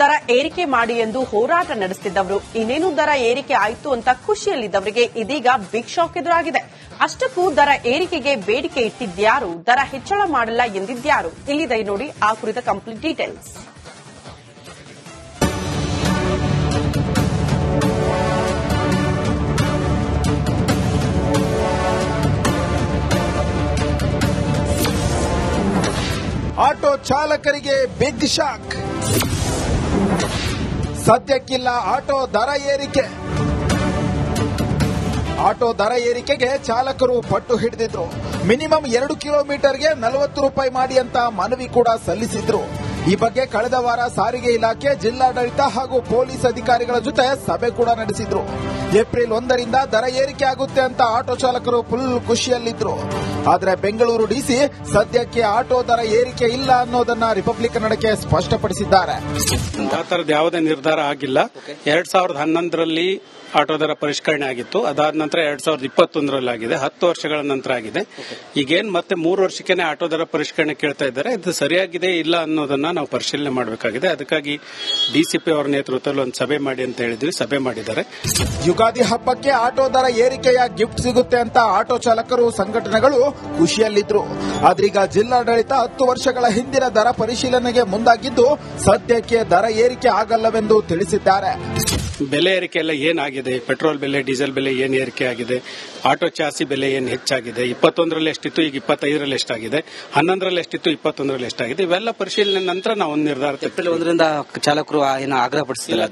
ದರ ಏರಿಕೆ ಮಾಡಿ ಎಂದು ಹೋರಾಟ ನಡೆಸುತ್ತಿದ್ದವರು ಇನ್ನೇನು ದರ ಏರಿಕೆ ಆಯ್ತು ಅಂತ ಖುಷಿಯಲ್ಲಿದ್ದವರಿಗೆ ಇದೀಗ ಬಿಗ್ ಶಾಕ್ ಎದುರಾಗಿದೆ. ಅಷ್ಟಕ್ಕೂ ದರ ಏರಿಕೆಗೆ ಬೇಡಿಕೆ ಇಟ್ಟಿದ್ಯಾರು ದರ ಹೆಚ್ಚಳ ಮಾಡಲ್ಲ ಎಂದಿದ್ಯಾರು ಇಲ್ಲಿದೆ ನೋಡಿ ಆ ಕುರಿತ ಕಂಪ್ಲೀಟ್ ಡೀಟೇಲ್ಸ್. ಆಟೋ ಚಾಲಕರಿಗೆ ಬಿಗ್ ಶಾಕ್. ಸದ್ಯಕ್ಕಿಲ್ಲ ಆಟೋ ದರ ಏರಿಕೆ. ಆಟೋ ದರ ಏರಿಕೆಗೆ ಚಾಲಕರು ಪಟ್ಟು ಹಿಡಿದಿದ್ರು. ಮಿನಿಮಮ್ ಎರಡು ಕಿಲೋಮೀಟರ್ಗೆ ನಲವತ್ತು ರೂಪಾಯಿ ಮಾಡಿ ಅಂತ ಮನವಿ ಕೂಡ ಸಲ್ಲಿಸಿದ್ರು. ಈ ಬಗ್ಗೆ ಕಳೆದ ವಾರ ಸಾರಿಗೆ ಇಲಾಖೆ, ಜಿಲ್ಲಾಡಳಿತ ಹಾಗೂ ಪೊಲೀಸ್ ಅಧಿಕಾರಿಗಳ ಜೊತೆ ಸಭೆ ಕೂಡ ನಡೆಸಿದ್ರು. ಏಪ್ರಿಲ್ ಒಂದರಿಂದ ದರ ಏರಿಕೆ ಆಗುತ್ತೆ ಅಂತ ಆಟೋ ಚಾಲಕರು ಫುಲ್ ಖುಷಿಯಲ್ಲಿದ್ರು. ಆದ್ರೆ ಬೆಂಗಳೂರು ಡಿಸಿ ಸದ್ಯಕ್ಕೆ ಆಟೋ ದರ ಏರಿಕೆ ಇಲ್ಲ ಅನ್ನೋದನ್ನ ರಿಪಬ್ಲಿಕ್ ಕನ್ನಡಕ್ಕೆ ಸ್ಪಷ್ಟಪಡಿಸಿದ್ದಾರೆ. ಆ ತರದ ಯಾವುದೇ ನಿರ್ಧಾರ ಆಗಿಲ್ಲ. ಎರಡ್ ಸಾವಿರದ ಹನ್ನೊಂದರಲ್ಲಿ ಆಟೋ ದರ ಪರಿಷ್ಕರಣೆ ಆಗಿತ್ತು. ಅದಾದ ನಂತರ ಎರಡ್ ಸಾವಿರದ ಇಪ್ಪತ್ತೊಂದರಲ್ಲಿ ಆಗಿದೆ. ಹತ್ತು ವರ್ಷಗಳ ನಂತರ ಆಗಿದೆ. ಈಗೇನ್ ಮತ್ತೆ ಮೂರು ವರ್ಷಕ್ಕೆ ಆಟೋ ದರ ಪರಿಷ್ಕರಣೆ ಕೇಳ್ತಾ ಇದ್ದಾರೆ. ಇದು ಸರಿಯಾಗಿದೆ ಇಲ್ಲ ಅನ್ನೋದನ್ನ ನಾವು ಪರಿಶೀಲನೆ ಮಾಡಬೇಕಾಗಿದೆ. ಅದಕ್ಕಾಗಿ ಡಿಸಿಪಿ ಅವರ ನೇತೃತ್ವದಲ್ಲಿ ಒಂದು ಸಭೆ ಮಾಡಿ ಅಂತ ಹೇಳಿದ್ವಿ. ಸಭೆ ಮಾಡಿದ್ದಾರೆ. ಯುಗಾದಿ ಹಬ್ಬಕ್ಕೆ ಆಟೋ ದರ ಏರಿಕೆಯ ಗಿಫ್ಟ್ ಸಿಗುತ್ತೆ ಅಂತ ಆಟೋ ಚಾಲಕರು ಸಂಘಟನೆಗಳು ಖುಷಿಯಲ್ಲಿದ್ರು. ಆದ್ರೀಗ ಜಿಲ್ಲಾಡಳಿತ ಹತ್ತು ವರ್ಷಗಳ ಹಿಂದಿನ ದರ ಪರಿಶೀಲನೆಗೆ ಮುಂದಾಗಿದ್ದು ಸದ್ಯಕ್ಕೆ ದರ ಏರಿಕೆ ಆಗಲ್ಲವೆಂದು ತಿಳಿಸಿದ್ದಾರೆ. ಬೆಲೆ ಏರಿಕೆ ಎಲ್ಲ ಏನಾಗಿದೆ? ಪೆಟ್ರೋಲ್ ಬೆಲೆ ಡೀಸೆಲ್ ಬೆಲೆ ಏನು ಏರಿಕೆ ಆಗಿದೆ? ಆಟೋ ಚಾಸಿ ಬೆಲೆ ಏನು ಹೆಚ್ಚಾಗಿದೆ? ಇಪ್ಪತ್ತೊಂದರಲ್ಲಿ ಎಷ್ಟಿತ್ತು ಈಗ ಇಪ್ಪತ್ತೈದರಲ್ಲಿ ಎಷ್ಟಾಗಿದೆ? ಹನ್ನೊಂದರಲ್ಲಿ ಎಷ್ಟಿತ್ತು ಇಪ್ಪತ್ತೊಂದರಲ್ಲಿ ಎಷ್ಟಾಗಿದೆ? ಇವೆಲ್ಲ ಪರಿಶೀಲನೆ ನಂತರ ನಾವು ಒಂದು ನಿರ್ಧಾರ ಒಂದರಿಂದ ಚಾಲಕರು ಏನು ಆಗ್ರಹ ಪಡಿಸಿಲ್ಲ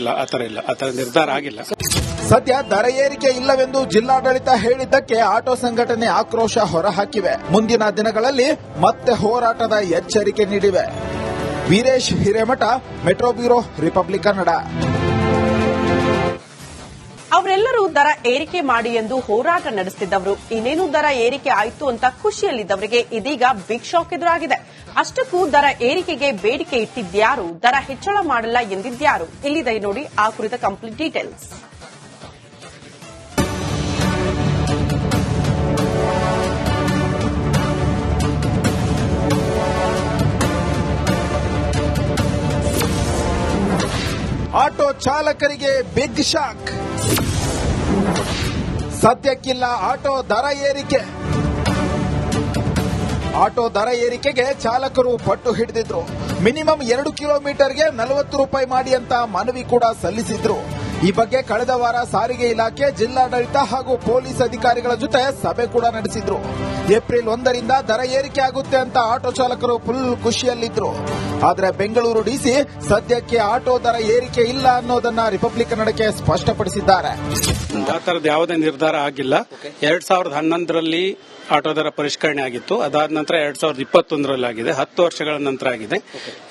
ಇಲ್ಲ ಆತರ ಇಲ್ಲ ಆತರ ನಿರ್ಧಾರ ಆಗಿಲ್ಲ. ಸದ್ಯ ದರ ಏರಿಕೆ ಇಲ್ಲವೆಂದು ಜಿಲ್ಲಾಡಳಿತ ಹೇಳಿದ್ದಕ್ಕೆ ಆಟೋ ಸಂಘಟನೆ ಆಕ್ರೋಶ ಹೊರಹಾಕಿವೆ. ಮುಂದಿನ ದಿನಗಳಲ್ಲಿ ಮತ್ತೆ ಹೋರಾಟದ ಎಚ್ಚರಿಕೆ ನೀಡಿವೆ. Veeresh Hiremath, metro bureau, Republic Kannada. ಅವರೆಲ್ಲರೂ ದರ ಏರಿಕೆ ಮಾಡಿ ಎಂದು ಹೋರಾಟ ನಡೆಸುತ್ತಿದ್ದವರು ಇನ್ನೇನು ದರ ಏರಿಕೆ ಆಯಿತು ಅಂತ ಖುಷಿಯಲ್ಲಿದ್ದವರಿಗೆ ಇದೀಗ ಬಿಗ್ ಶಾಕ್ ಎದುರಾಗಿದೆ. ಅಷ್ಟಕ್ಕೂ ದರ ಏರಿಕೆಗೆ ಬೇಡಿಕೆ ಇಟ್ಟಿದ್ಯಾರು ದರ ಹೆಚ್ಚಳ ಮಾಡಲ್ಲ ಎಂದಿದ್ಯಾರು ಇಲ್ಲಿದೆ ನೋಡಿ ಆ ಕುರಿತ ಕಂಪ್ಲೀಟ್ ಡೀಟೇಲ್ಸ್ ಆಟೋ ಚಾಲಕರಿಗೆ ಬಿಗ್ ಶಾಕ್. ಸದ್ಯಕ್ಕಿಲ್ಲ ಆಟೋ ದರ ಏರಿಕೆ. ಆಟೋ ದರ ಏರಿಕೆಗೆ ಚಾಲಕರು ಪಟ್ಟು ಹಿಡಿದಿದ್ರು. ಮಿನಿಮಮ್ ಎರಡು ಕಿಲೋಮೀಟರ್ಗೆ ನಲವತ್ತು ರೂಪಾಯಿ ಮಾಡಿ ಅಂತ ಮನವಿ ಕೂಡ ಸಲ್ಲಿಸಿದ್ರು. ಈ ಬಗ್ಗೆ ಕಳೆದ ವಾರ ಸಾರಿಗೆ ಇಲಾಖೆ, ಜಿಲ್ಲಾಡಳಿತ ಹಾಗೂ ಪೊಲೀಸ್ ಅಧಿಕಾರಿಗಳ ಜೊತೆ ಸಭೆ ಕೂಡ ನಡೆಸಿದ್ರು. ಏಪ್ರಿಲ್ ಒಂದರಿಂದ ದರ ಏರಿಕೆ ಆಗುತ್ತೆ ಅಂತ ಆಟೋ ಚಾಲಕರು ಫುಲ್ ಖುಷಿಯಲ್ಲಿದ್ರು. ಆದರೆ ಬೆಂಗಳೂರು ಡಿಸಿ ಸದ್ಯಕ್ಕೆ ಆಟೋ ದರ ಏರಿಕೆ ಇಲ್ಲ ಅನ್ನೋದನ್ನ ರಿಪಬ್ಲಿಕ್ ನಡಕೆ ಸ್ಪಷ್ಟಪಡಿಸಿದ್ದಾರೆ. ಆ ತರದ ಯಾವುದೇ ನಿರ್ಧಾರ ಆಗಿಲ್ಲ. ಎರಡ್ ಸಾವಿರದ ಹನ್ನೊಂದರಲ್ಲಿ ಆಟೋ ದರ ಪರಿಷ್ಕರಣೆ ಆಗಿತ್ತು. ಅದಾದ ನಂತರ ಎರಡ್ ಸಾವಿರದ ಇಪ್ಪತ್ತೊಂದರಲ್ಲಿ ಆಗಿದೆ. ಹತ್ತು ವರ್ಷಗಳ ನಂತರ ಆಗಿದೆ.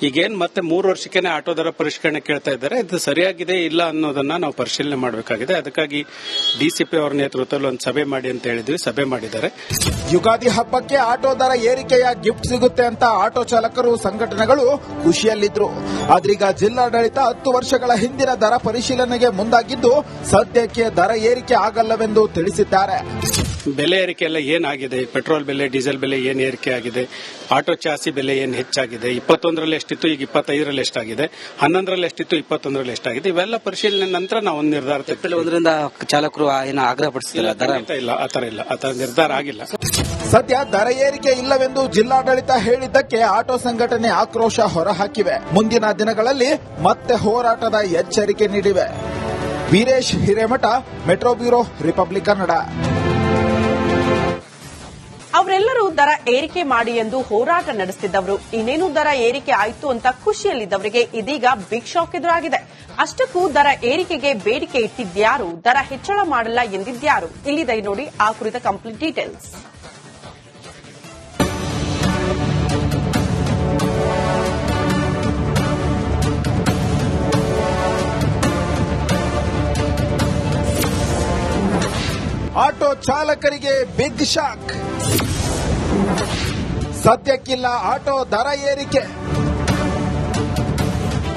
ಈಗೇನ್ ಮತ್ತೆ ಮೂರು ವರ್ಷಕ್ಕೆ ಆಟೋ ದರ ಪರಿಷ್ಕರಣೆ ಕೇಳ್ತಾ ಇದ್ದಾರೆ. ಇದು ಸರಿಯಾಗಿದೆ ಇಲ್ಲ ಅನ್ನೋದನ್ನ ನಾವು ಪರಿಶೀಲನೆ ಮಾಡಬೇಕಾಗಿದೆ. ಅದಕ್ಕಾಗಿ ಡಿಸಿಪಿ ಅವರ ನೇತೃತ್ವದಲ್ಲಿ ಒಂದು ಸಭೆ ಮಾಡಿ ಅಂತ ಹೇಳಿದ್ವಿ. ಸಭೆ ಮಾಡಿದ್ದಾರೆ. ಯುಗಾದಿ ಹಬ್ಬಕ್ಕೆ ಆಟೋ ದರ ಏರಿಕೆಯ ಗಿಫ್ಟ್ ಸಿಗುತ್ತೆ ಅಂತ ಆಟೋ ಚಾಲಕರು, ಸಂಘಟನೆಗಳು ಖುಷಿಯಲ್ಲಿದ್ರು. ಆದ್ರೀಗ ಜಿಲ್ಲಾಡಳಿತ ಹತ್ತು ವರ್ಷಗಳ ಹಿಂದಿನ ದರ ಪರಿಶೀಲನೆಗೆ ಮುಂದಾಗಿದ್ದು, ಸದ್ಯಕ್ಕೆ ದರ ಏರಿಕೆ ಆಗಲ್ಲವೆಂದು ತಿಳಿಸಿದ್ದಾರೆ. ಬೆಲೆ ಏರಿಕೆ ಎಲ್ಲ ಏನಾಗಿದೆ? ಪೆಟ್ರೋಲ್ ಬೆಲೆ ಡೀಸೆಲ್ ಬೆಲೆ ಏನ್ ಏರಿಕೆ ಆಗಿದೆ? ಆಟೋ ಚಾಸಿ ಬೆಲೆ ಏನ್ ಹೆಚ್ಚಾಗಿದೆ? ಇಪ್ಪತ್ತೊಂದರಲ್ಲಿ ಎಷ್ಟಿತ್ತು ಈಗ ಇಪ್ಪತ್ತೈದರಲ್ಲಿ ಎಷ್ಟಾಗಿದೆ? ಹನ್ನೊಂದರಲ್ಲಿ ಎಷ್ಟಿತ್ತು ಇಪ್ಪತ್ತೊಂದರಲ್ಲಿ ಎಷ್ಟಾಗಿದೆ? ಇವೆಲ್ಲ ಪರಿಶೀಲನೆ ನಂತರ ನಾವು ಒಂದು ನಿರ್ಧಾರ ಒಂದರಿಂದ ಚಾಲಕರು ಏನು ಆಗ್ರಹ ಪಡಿಸಿಲ್ಲ ದರ? ಇಲ್ಲ ಆತರ ಇಲ್ಲ ಆತರ ನಿರ್ಧಾರ ಆಗಿಲ್ಲ. ಸದ್ಯ ದರ ಏರಿಕೆ ಇಲ್ಲವೆಂದು ಜಿಲ್ಲಾಡಳಿತ ಹೇಳಿದ್ದಕ್ಕೆ ಆಟೋ ಸಂಘಟನೆ ಆಕ್ರೋಶ ಹೊರಹಾಕಿವೆ. ಮುಂದಿನ ದಿನಗಳಲ್ಲಿ ಮತ್ತೆ ಹೋರಾಟದ ಎಚ್ಚರಿಕೆ ನೀಡಿವೆ. Veeresh Hiremath metro bureau Republic Kannada. ಅವರೆಲ್ಲರೂ ದರ ಏರಿಕೆ ಮಾಡಿ ಎಂದು ಹೋರಾಟ ನಡೆಸುತ್ತಿದ್ದವರು ಇನ್ನೇನು ದರ ಏರಿಕೆ ಆಯಿತು ಅಂತ ಖುಷಿಯಲ್ಲಿದ್ದವರಿಗೆ ಇದೀಗ ಬಿಗ್ ಶಾಕ್ ಎದುರಾಗಿದೆ. ಅಷ್ಟಕ್ಕೂ ದರ ಏರಿಕೆಗೆ ಬೇಡಿಕೆ ಇಟ್ಟಿದ್ಯಾರು ದರ ಹೆಚ್ಚಳ ಮಾಡಲ್ಲ ಎಂದಿದ್ಯಾರು ಇಲ್ಲಿದೆ ನೋಡಿ ಆ ಕುರಿತ ಕಂಪ್ಲೀಟ್ ಡೀಟೇಲ್ಸ್. ಆಟೋ ಚಾಲಕರಿಗೆ ಬಿಗ್ ಶಾಕ್. ಸದ್ಯಕ್ಕಿಲ್ಲ ಆಟೋ ದರ ಏರಿಕೆ.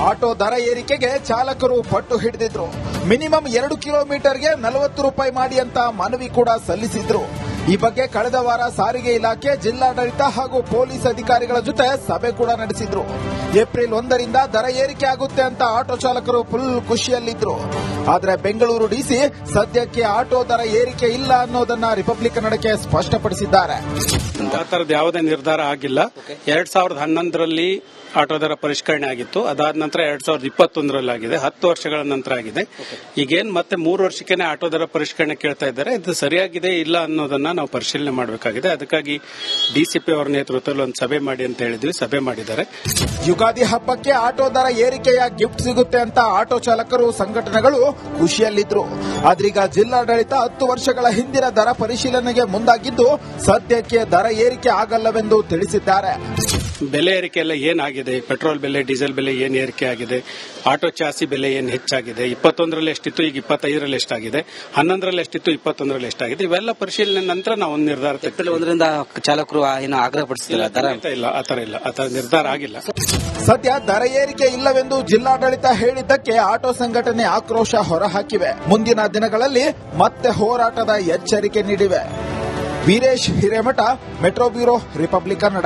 ಆಟೋ ದರ ಏರಿಕೆಗೆ ಚಾಲಕರು ಪಟ್ಟು ಹಿಡಿದಿದ್ರು. ಮಿನಿಮಮ್ ಎರಡು ಕಿಲೋಮೀಟರ್ಗೆ ನಲವತ್ತು ರೂಪಾಯಿ ಮಾಡಿ ಅಂತ ಮನವಿ ಕೂಡ ಸಲ್ಲಿಸಿದ್ರು. ಈ ಬಗ್ಗೆ ಕಳೆದ ವಾರ ಸಾರಿಗೆ ಇಲಾಖೆ ಜಿಲ್ಲಾಡಳಿತ ಹಾಗೂ ಪೊಲೀಸ್ ಅಧಿಕಾರಿಗಳ ಜೊತೆ ಸಭೆ ಕೂಡ ನಡೆಸಿದ್ರು. ಏಪ್ರಿಲ್ ಒಂದರಿಂದ ದರ ಏರಿಕೆ ಆಗುತ್ತೆ ಅಂತ ಆಟೋ ಚಾಲಕರು ಫುಲ್ ಖುಷಿಯಲ್ಲಿದ್ರು. ಆದರೆ ಬೆಂಗಳೂರು ಡಿಸಿ ಸದ್ಯಕ್ಕೆ ಆಟೋ ದರ ಏರಿಕೆ ಇಲ್ಲ ಅನ್ನೋದನ್ನ ರಿಪಬ್ಲಿಕ್ ಕನ್ನಡಕ್ಕೆ ಸ್ಪಷ್ಟಪಡಿಸಿದ್ದಾರೆ. ಯಾವುದೇ ನಿರ್ಧಾರ ಆಗಿಲ್ಲ. ಎರಡ್ ಸಾವಿರದ ಹನ್ನೊಂದರಲ್ಲಿ ಆಟೋ ದರ ಪರಿಷ್ಕರಣೆ ಆಗಿತ್ತು. ಅದಾದ ನಂತರ ಎರಡ್ ಸಾವಿರದ ಇಪ್ಪತ್ತೊಂದರಲ್ಲಿ ಆಗಿದೆ ಹತ್ತು ವರ್ಷಗಳ ನಂತರ ಆಗಿದೆ. ಈಗೇನು ಮತ್ತೆ ಮೂರು ವರ್ಷಕ್ಕೆ ಆಟೋ ದರ ಪರಿಷ್ಕರಣೆ ಕೇಳ್ತಾ ಇದ್ದಾರೆ. ಇದು ಸರಿಯಾಗಿದೆ ಇಲ್ಲ ಅನ್ನೋದನ್ನ ನಾವು ಪರಿಶೀಲನೆ ಮಾಡಬೇಕಾಗಿದೆ. ಅದಕ್ಕಾಗಿ ಡಿಸಿಪಿ ಅವರ ನೇತೃತ್ವದಲ್ಲಿ ಒಂದು ಸಭೆ ಮಾಡಿ ಅಂತ ಹೇಳಿದ್ವಿ. ಸಭೆ ಮಾಡಿದ್ದಾರೆ. ಯುಗಾದಿ ಹಬ್ಬಕ್ಕೆ ಆಟೋ ದರ ಏರಿಕೆಯ ಗಿಫ್ಟ್ ಸಿಗುತ್ತೆ ಅಂತ ಆಟೋ ಚಾಲಕರು ಸಂಘಟನೆಗಳು ಖುಷಿಯಲ್ಲಿದ್ರು. ಆದ್ರೀಗ ಜಿಲ್ಲಾಡಳಿತ ಹತ್ತು ವರ್ಷಗಳ ಹಿಂದಿನ ದರ ಪರಿಶೀಲನೆಗೆ ಮುಂದಾಗಿದ್ದು ಸದ್ಯಕ್ಕೆ ದರ ಏರಿಕೆ ಆಗಲ್ಲವೆಂದು ತಿಳಿಸಿದ್ದಾರೆ. ಬೆಲೆ ಏರಿಕೆ ಎಲ್ಲ ಏನಾಗಿದೆ? ಪೆಟ್ರೋಲ್ ಬೆಲೆ ಡೀಸೆಲ್ ಬೆಲೆ ಏನ್ ಏರಿಕೆ ಆಗಿದೆ ಆಟೋ ಚಾಸಿ ಬೆಲೆ ಏನ್ ಹೆಚ್ಚಾಗಿದೆ ಇಪ್ಪತ್ತೊಂದರಲ್ಲಿ ಎಷ್ಟಿತ್ತು ಈಗ ಇಪ್ಪತ್ತೈದರಲ್ಲಿ ಎಷ್ಟಾಗಿದೆ ಹನ್ನೊಂದರಲ್ಲಿ ಎಷ್ಟಿತ್ತು ಇಪ್ಪತ್ತೊಂದರಲ್ಲಿ ಎಷ್ಟಾಗಿದೆ ಇವೆಲ್ಲ ಪರಿಶೀಲನೆ ನಂತರ ನಾವು ಒಂದು ನಿರ್ಧಾರ ಒಂದರಿಂದ ಚಾಲಕರು ಏನು ಆಗ್ರಹ ಖಂಡಿತ ಇಲ್ಲ ಆತರ ಇಲ್ಲ ಆತರ ನಿರ್ಧಾರ ಆಗಿಲ್ಲ. ಸದ್ಯ ದರ ಏರಿಕೆ ಇಲ್ಲವೆಂದು ಜಿಲ್ಲಾಡಳಿತ ಹೇಳಿದ್ದಕ್ಕೆ ಆಟೋ ಸಂಘಟನೆ ಆಕ್ರೋಶ ಹೊರಹಾಕಿವೆ. ಮುಂದಿನ ದಿನಗಳಲ್ಲಿ ಮತ್ತೆ ಹೋರಾಟದ ಎಚ್ಚರಿಕೆ ನೀಡಿವೆ. Veeresh Hiremath metro bureau Republic Kannada.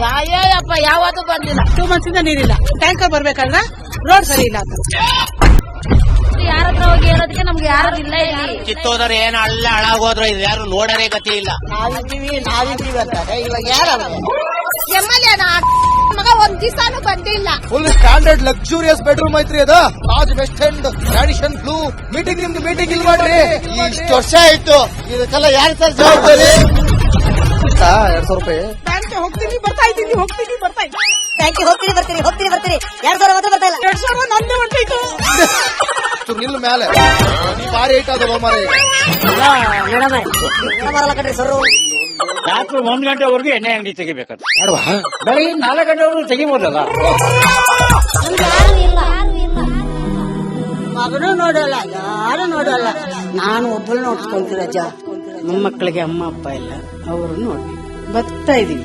ಯಾಯಪ್ಪ ಯಾವತ್ತೂ ಬಂದಿಲ್ಲ. ಟೂ ಮಂತ್ಸ್ ಇಂದ ನೀರಿಲ್ಲ ಟ್ಯಾಂಕರ್ ಬರ್ಬೇಕಲ್ಲ ರೋಡ್ ಸರಿ ಇಲ್ಲ ಅಂತ ಯಾರ ಹತ್ರ ಹೋಗಿ ಹೇಳೋದಕ್ಕೆ ನಮ್ಗೆ ಯಾರು ಇಲ್ಲ ಇಲ್ಲಿ. ಕಿತ್ತೋದ್ರೆ ಏನ್ ಅಲ್ಲ ಹಾಳಾಗೋದ್ರು ಇದು ಯಾರು ನೋಡರೇ ಗತಿ ಇಲ್ಲ. ನಾವಿದ್ದೀವಿ ನಾವಿದ್ದೀವಿ ಅಂತಾರೆ. ಇವಾಗ ಎಮ್ಮೆಲ್ಯೆ ಮಗ ಒಂದ್ ದಿವಸನು ಬಂದಿಲ್ಲ ಫುಲ್ ಸ್ಟ್ಯಾಂಡರ್ಡ್ ಲಕ್ಸುರಿಯಸ್ ಬೆಡ್ರೂಮ್ ಐತ್ರಿ ಅದ. Taj West End tradition blue meeting ನಿಮ್ದು ಮೀಟಿಂಗ್ ಇಲ್ಲಿ ಮಾಡ್ರಿ. ಇಷ್ಟು ವರ್ಷ ಆಯ್ತು. ಇದಕ್ಕೆಲ್ಲ ಯಾರು ಸರ್ ಜವಾಬ್ದಾರಿ? ಎರಡ್ ಸಾವಿರ ರೂಪಾಯಿ. ಹೋಗ್ತೀನಿ ಬರ್ತಾ ಇದ್ದೀನಿ ಹೋಗ್ತೀನಿ ಬರ್ತಾ ಇದ್ದೀನಿ. ಥ್ಯಾಂಕ್ ಯು ಹೋಗ್ತೀನಿ ಬರ್ತೀನಿ ಹೋಗ್ತೀನಿ ಬರ್ತೀನಿ. ಎರಡ್ ಸಾವಿರ ಮಾತ್ರ ಬರ್ತಾ ಇಲ್ಲ. ಎರಡ್ ಸಾವಿರ ನಂದೇ ಹೊಂಟೈತು ನಿಲ್ ಮೇಲೆ ಭಾರಿ ಬಾರಿ ಐಟ್ ಅದು ಮಾರ ಬರಲ್ಲ ಕಣ್ರಿ ಸರ್ ರಾತ್ರಿ ಒಂದ್ ಗಂಟೆವರೆಗೂ ಎಣ್ಣೆ ಅಂಗಡಿ ತೆಗಿಬೇಕು ಬೆಳಗ್ಗೆ ನಾಲ್ಕು ಗಂಟೆವರೆಗೂ ತೆಗಿಬೋದಲ್ಲ? ಮಗನು ನೋಡಲ್ಲ ಯಾರು ನೋಡಲ್ಲ. ನಾನು ಒಬ್ಬಳು ನಮ್ಮ ಮಕ್ಕಳಿಗೆ ಅಮ್ಮ ಅಪ್ಪ ಇಲ್ಲ. ಅವರು ನೋಡಿ ಬರ್ತಾ ಇದೀವಿ